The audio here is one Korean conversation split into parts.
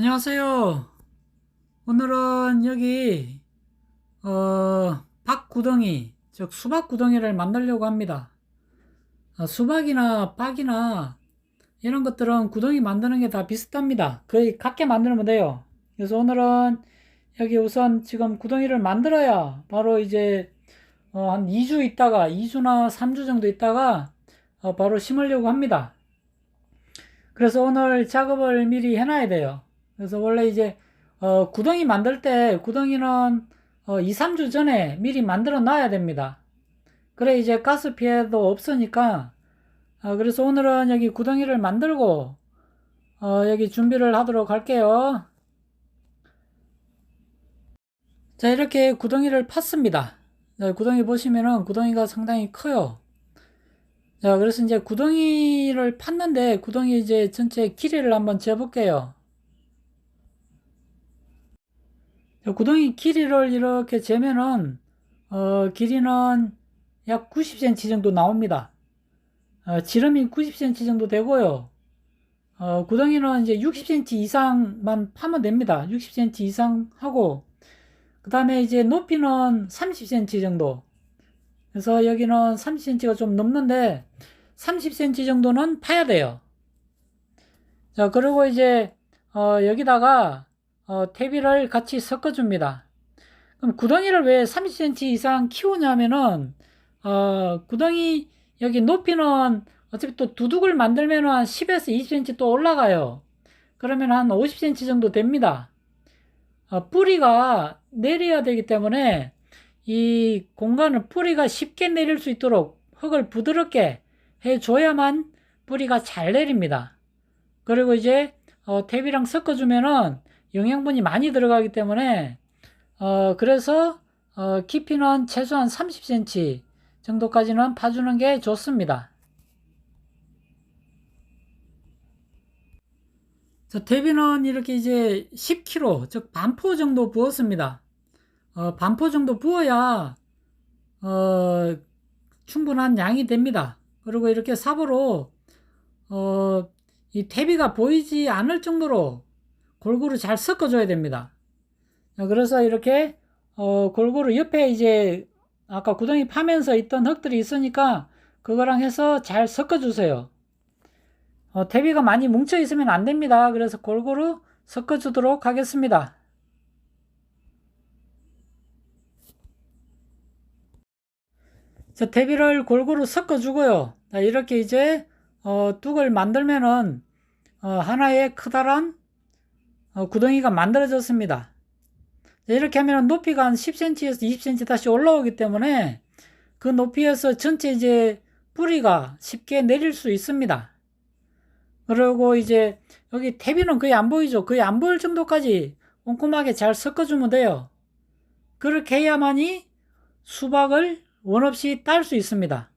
안녕하세요. 오늘은 여기 어, 박구덩이, 즉 수박 구덩이를 만들려고 합니다. 어, 수박이나 박이나 이런 것들은 구덩이 만드는 게 다 비슷합니다. 거의 같게 만들면 돼요. 그래서 오늘은 여기 우선 지금 구덩이를 만들어야 바로 이제 어, 한 2주 있다가 2주나 3주 정도 있다가 어, 바로 심으려고 합니다. 그래서 오늘 작업을 미리 해놔야 돼요. 그래서 원래 이제 어, 구덩이 만들 때 구덩이는 어, 2, 3주 전에 미리 만들어 놔야 됩니다. 그래 이제 가스 피해도 없으니까 어, 그래서 오늘은 여기 구덩이를 만들고 어, 여기 준비를 하도록 할게요. 자 이렇게 구덩이를 팠습니다. 자, 구덩이 보시면은 구덩이가 상당히 커요. 자 그래서 이제 구덩이를 팠는데 구덩이 이제 전체 길이를 한번 재볼게요. 자, 구덩이 길이를 이렇게 재면은 어, 길이는 약 90cm 정도 나옵니다. 어, 지름이 90cm 정도 되고요. 어, 구덩이는 이제 60cm 이상만 파면 됩니다. 60cm 이상 하고 그 다음에 이제 높이는 30cm 정도. 그래서 여기는 30cm가 좀 넘는데 30cm 정도는 파야 돼요. 자, 그리고 이제 어, 여기다가 어, 퇴비를 같이 섞어줍니다. 그럼 구덩이를 왜 30cm 이상 키우냐면은 어, 구덩이 여기 높이는 어차피 또 두둑을 만들면 한 10에서 20cm 또 올라가요. 그러면 한 50cm 정도 됩니다. 어, 뿌리가 내려야 되기 때문에 이 공간을 뿌리가 쉽게 내릴 수 있도록 흙을 부드럽게 해줘야만 뿌리가 잘 내립니다. 그리고 이제 어, 퇴비랑 섞어주면은 영양분이 많이 들어가기 때문에 어, 그래서 어, 깊이는 최소한 30cm 정도까지는 파주는 게 좋습니다. 자, 퇴비는 이렇게 이제 10kg, 즉 반포 정도 부었습니다. 어, 반포 정도 부어야 어, 충분한 양이 됩니다. 그리고 이렇게 삽으로 어, 이 퇴비가 보이지 않을 정도로 골고루 잘 섞어줘야 됩니다. 그래서 이렇게 어, 골고루 옆에 이제 아까 구덩이 파면서 있던 흙들이 있으니까 그거랑 해서 잘 섞어주세요. 어, 퇴비가 많이 뭉쳐 있으면 안 됩니다. 그래서 골고루 섞어주도록 하겠습니다. 자, 퇴비를 골고루 섞어주고요. 자, 이렇게 이제 어, 뚝을 만들면은 어, 하나의 크다란 어, 구덩이가 만들어졌습니다. 이렇게 하면 높이가 한 10cm에서 20cm 다시 올라오기 때문에 그 높이에서 전체 이제 뿌리가 쉽게 내릴 수 있습니다. 그리고 이제 여기 퇴비는 거의 안 보이죠. 거의 안 보일 정도까지 꼼꼼하게 잘 섞어주면 돼요. 그렇게 해야만이 수박을 원 없이 딸 수 있습니다.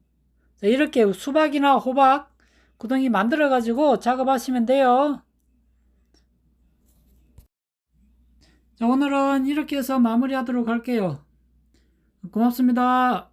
이렇게 수박이나 호박 구덩이 만들어 가지고 작업하시면 돼요. 자, 오늘은 이렇게 해서 마무리하도록 할게요. 고맙습니다.